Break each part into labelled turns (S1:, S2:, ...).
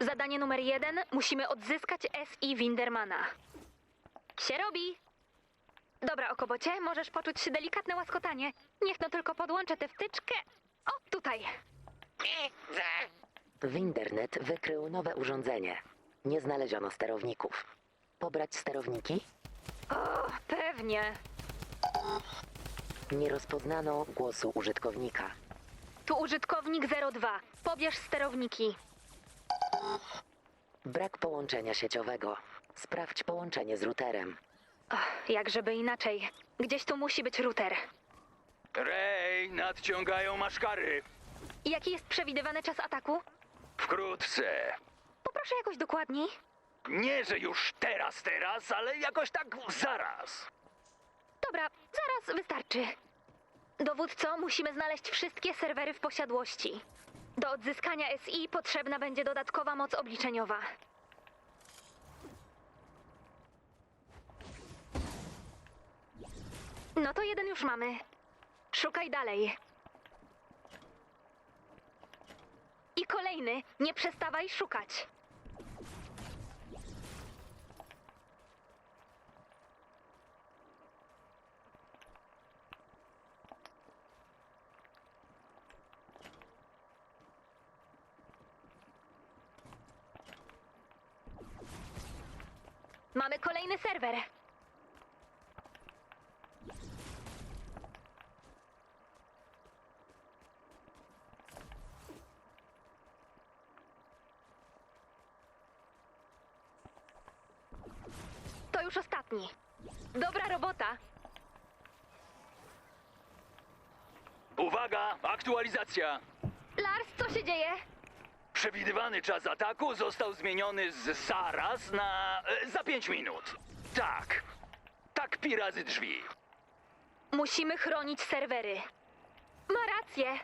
S1: Zadanie numer jeden. Musimy odzyskać S.I. Windermana. Się robi! Dobra, Okobocie, możesz poczuć delikatne łaskotanie. Niech no tylko podłączę tę wtyczkę. O, tutaj.
S2: Windernet wykrył nowe urządzenie. Nie znaleziono sterowników. Pobrać sterowniki?
S1: O, pewnie.
S2: Nie rozpoznano głosu użytkownika.
S1: Tu użytkownik 02. Pobierz sterowniki.
S2: Brak połączenia sieciowego. Sprawdź połączenie z routerem.
S1: Och, jak żeby inaczej. Gdzieś tu musi być router.
S3: Rej, nadciągają maszkary.
S1: Jaki jest przewidywany czas ataku?
S3: Wkrótce.
S1: Poproszę jakoś dokładniej.
S3: Nie, że już teraz, teraz, ale jakoś tak zaraz.
S1: Dobra, zaraz wystarczy. Dowódco, musimy znaleźć wszystkie serwery w posiadłości. Do odzyskania SI potrzebna będzie dodatkowa moc obliczeniowa. No to jeden już mamy. Szukaj dalej. I kolejny, nie przestawaj szukać. Mamy To już ostatni. Dobra robota.
S3: Uwaga, aktualizacja.
S1: Lars, co się dzieje?
S3: Przewidywany czas ataku został zmieniony z zaraz na e, za 5 minut. Tak. Tak pi razy drzwi.
S1: Musimy chronić serwery. Ma rację.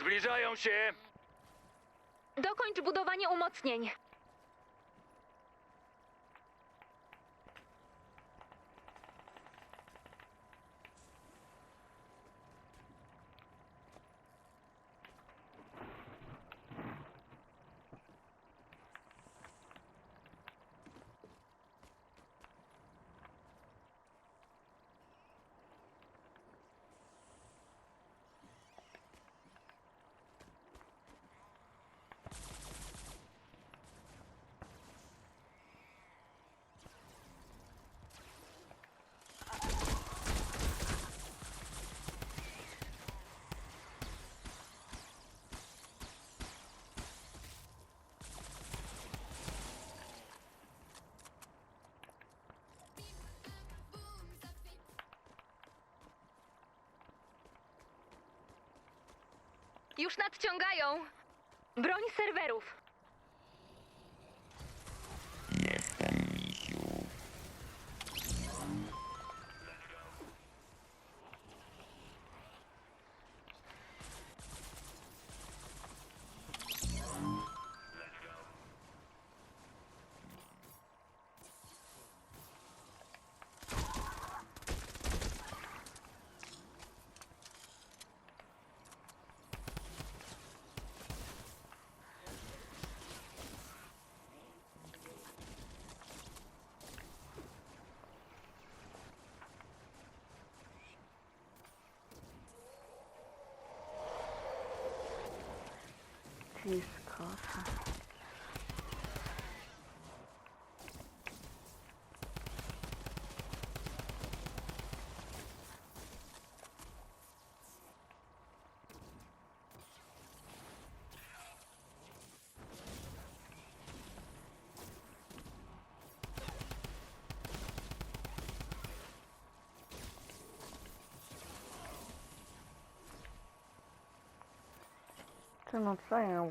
S3: Zbliżają się.
S1: Dokończ budowanie umocnień. Już nadciągają. Broń serwerów.
S4: 真是可怕 Blisko. Ty no co ja ją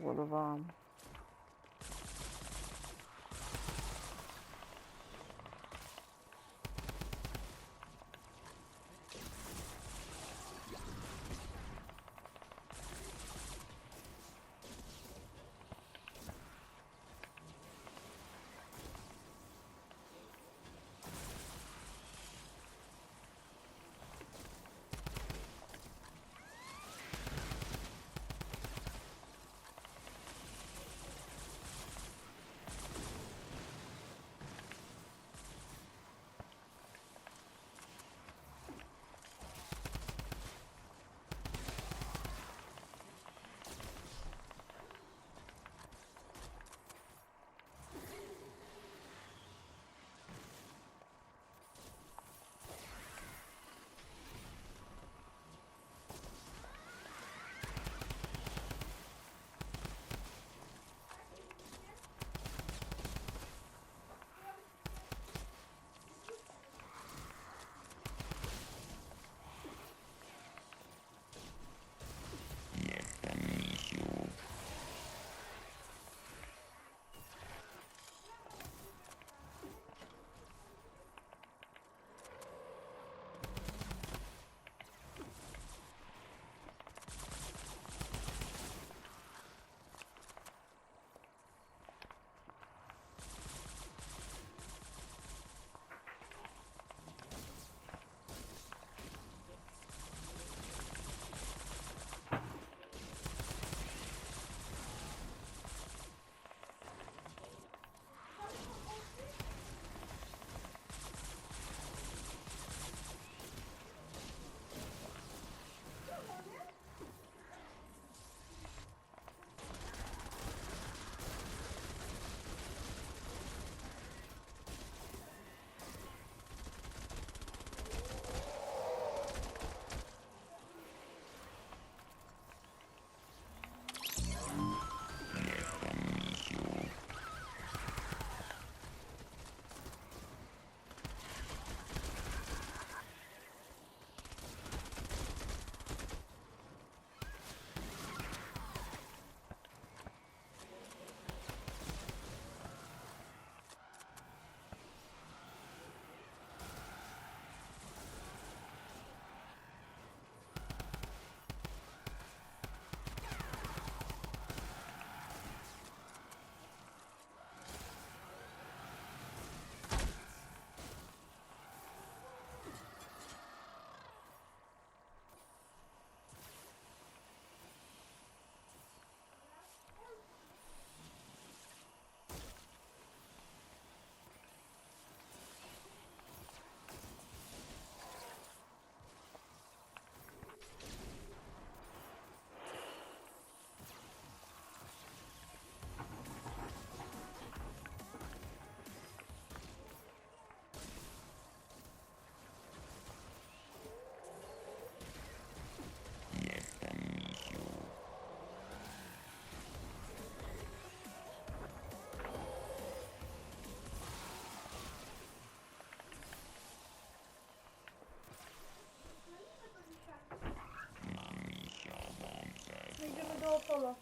S5: Polo,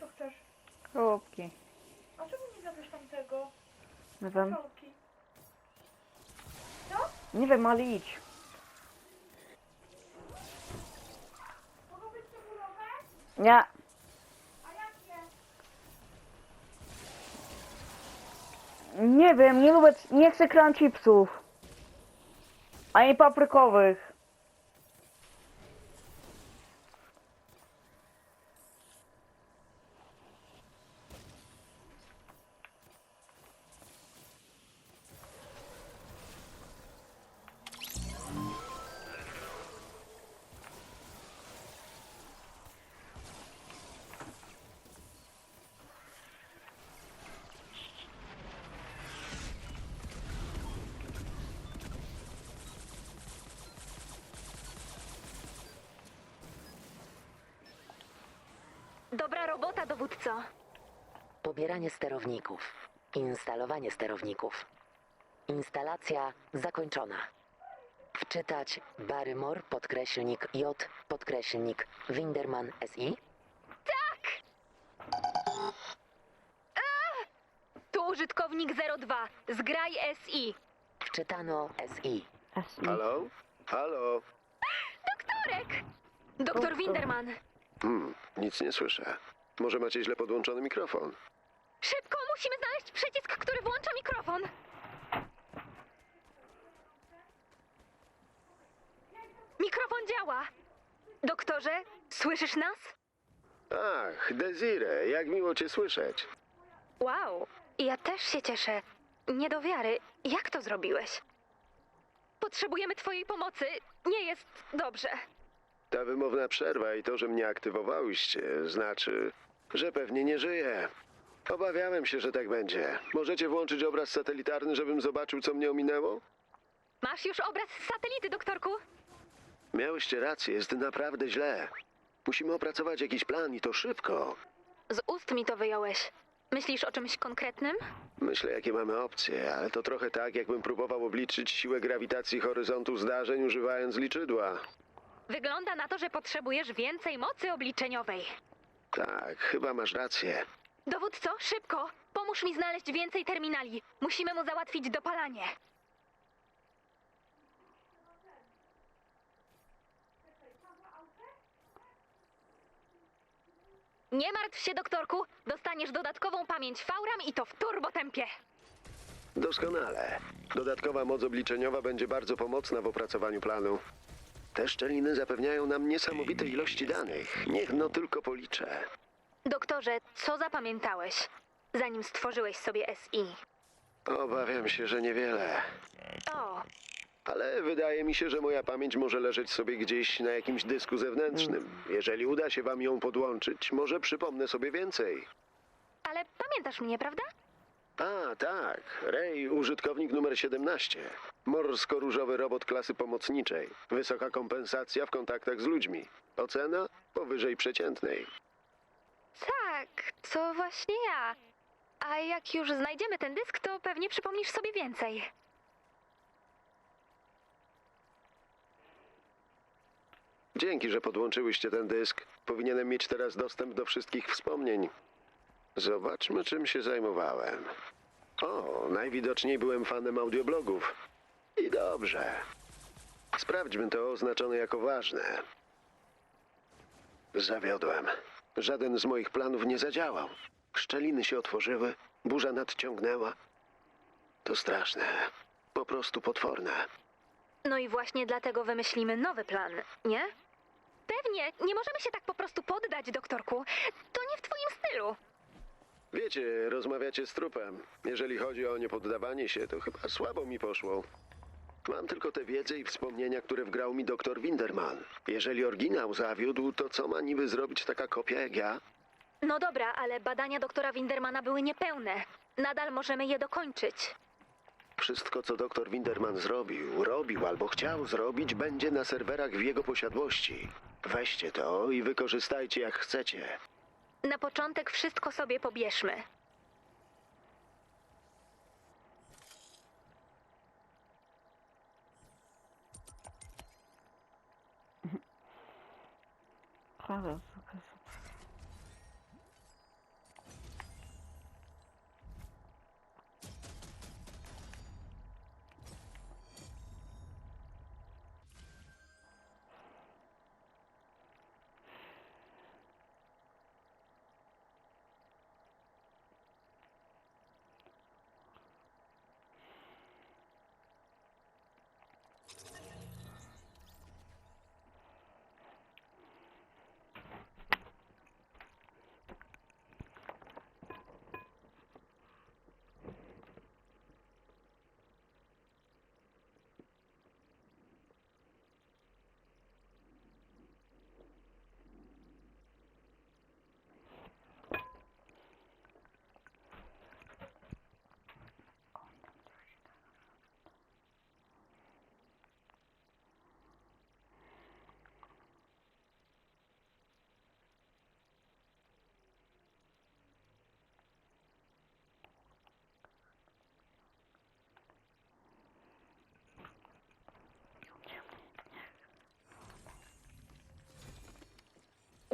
S5: co chcesz?
S4: Chrupki.
S5: A czemu nie zjadłeś tamtego?
S4: Nie wiem.
S5: Czałki.
S4: Nie wiem, ale idź.
S5: Mogą być cebulowe?
S4: Nie.
S5: A jakie?
S4: Nie wiem, nie lubię, nie chcę kran chipsów. Ani paprykowych.
S1: Robota, dowódco.
S2: Pobieranie sterowników. Instalowanie sterowników. Instalacja zakończona. Wczytać Barrymore podkreślnik J podkreślnik Winderman SI.
S1: Tu użytkownik 02. Zgraj SI.
S2: Wczytano SI.
S4: SI.
S6: Halo? Halo?
S1: Doktorek! Doktor Winderman.
S6: Hmm, nic nie słyszę. Może macie źle podłączony mikrofon?
S1: Szybko musimy znaleźć przycisk, który włącza mikrofon. Mikrofon działa. Doktorze, słyszysz nas?
S6: Ach, Desire, jak miło cię słyszeć.
S1: Wow, ja też się cieszę. Nie do wiary. Jak to zrobiłeś? Potrzebujemy twojej pomocy. Nie jest dobrze.
S6: Ta wymowna przerwa i to, że mnie aktywowałyście, znaczy, że pewnie nie żyję. Obawiałem się, że tak będzie. Możecie włączyć obraz satelitarny, żebym zobaczył, co mnie ominęło?
S1: Masz już obraz z satelity, doktorku?
S6: Miałyście rację, jest naprawdę źle. Musimy opracować jakiś plan i to szybko.
S1: Z ust mi to wyjąłeś. Myślisz o czymś konkretnym?
S6: Myślę, jakie mamy opcje, ale to trochę tak, jakbym próbował obliczyć siłę grawitacji horyzontu zdarzeń używając liczydła.
S1: Wygląda na to, że potrzebujesz więcej mocy obliczeniowej.
S6: Tak, chyba masz rację.
S1: Dowódco, szybko! Pomóż mi znaleźć więcej terminali. Musimy mu załatwić dopalanie. Nie martw się, doktorku. Dostaniesz dodatkową pamięć Fauram i to w turbotempie.
S6: Doskonale. Dodatkowa moc obliczeniowa będzie bardzo pomocna w opracowaniu planu. Te szczeliny zapewniają nam niesamowite ilości danych. Niech no tylko policzę.
S1: Doktorze, co zapamiętałeś, zanim stworzyłeś sobie SI?
S6: Obawiam się, że niewiele.
S1: O,
S6: Ale wydaje mi się, że moja pamięć może leżeć sobie gdzieś na jakimś dysku zewnętrznym. Jeżeli uda się wam ją podłączyć, może przypomnę sobie więcej.
S1: ale pamiętasz mnie, prawda?
S6: A, tak. Ray, użytkownik numer 17. Morsko-różowy robot klasy pomocniczej. Wysoka kompensacja w kontaktach z ludźmi. Ocena powyżej przeciętnej.
S1: Tak, to właśnie ja. A jak już znajdziemy ten dysk, to pewnie przypomnisz sobie więcej.
S6: Dzięki, że podłączyłyście ten dysk. Powinienem mieć teraz dostęp do wszystkich wspomnień. Zobaczmy, czym się zajmowałem. O, najwidoczniej byłem fanem audioblogów. I dobrze. Sprawdźmy to oznaczone jako ważne. Zawiodłem. Żaden z moich planów nie zadziałał. Szczeliny się otworzyły, burza nadciągnęła. To straszne. Po prostu potworne.
S1: No i właśnie dlatego wymyślimy nowy plan, nie? Pewnie, nie możemy się tak po prostu poddać, doktorku. To nie w twoim stylu.
S6: Wiecie, rozmawiacie z trupem. Jeżeli chodzi o niepoddawanie się, to chyba słabo mi poszło. Mam tylko tę wiedzę i wspomnienia, które wgrał mi doktor Winderman. Jeżeli oryginał zawiódł, to co ma niby zrobić taka kopia jak ja?
S1: No dobra, ale badania doktora Windermana były niepełne. Nadal możemy je dokończyć.
S6: Wszystko, co doktor Winderman zrobił, robił albo chciał zrobić, będzie na serwerach w jego posiadłości. Weźcie to i wykorzystajcie jak chcecie.
S1: Na początek wszystko sobie pobierzmy.
S4: Zaraz,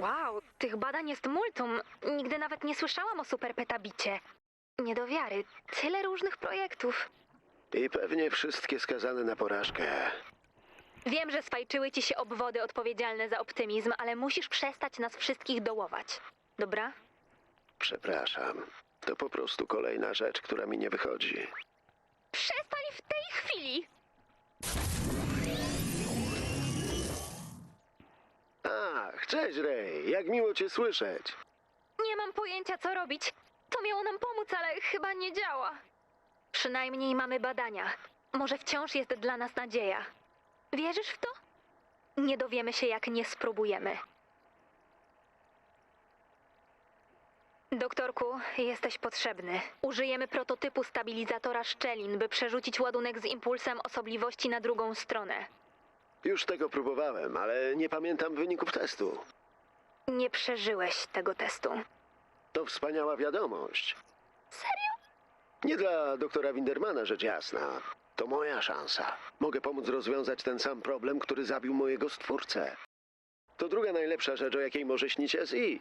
S1: Wow, tych badań jest multum. Nigdy nawet nie słyszałam o superpetabicie. Nie do wiary. Tyle różnych projektów.
S6: I pewnie wszystkie skazane na porażkę.
S1: Wiem, że swajczyły ci się obwody odpowiedzialne za optymizm, ale musisz przestać nas wszystkich dołować. Dobra?
S6: Przepraszam. To po prostu kolejna rzecz, która mi nie wychodzi.
S1: Przestań w tej chwili!
S6: Ach, cześć Ray, jak miło cię słyszeć.
S1: Nie mam pojęcia, co robić. To miało nam pomóc, ale chyba nie działa. Przynajmniej mamy badania. Może wciąż jest dla nas nadzieja. Wierzysz w to? Nie dowiemy się, jak nie spróbujemy. Doktorku, jesteś potrzebny. Użyjemy prototypu stabilizatora szczelin, by przerzucić ładunek z impulsem osobliwości na drugą stronę.
S6: Już tego próbowałem, ale nie pamiętam wyników testu.
S1: Nie przeżyłeś tego testu.
S6: To wspaniała wiadomość.
S1: Serio?
S6: Nie dla doktora Windermana, rzecz jasna. To moja szansa. Mogę pomóc rozwiązać ten sam problem, który zabił mojego stwórcę. To druga najlepsza rzecz, o jakiej może śnić SI.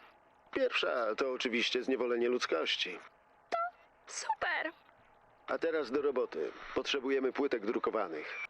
S6: Pierwsza to oczywiście zniewolenie ludzkości.
S1: Super!
S6: A teraz do roboty. Potrzebujemy płytek drukowanych.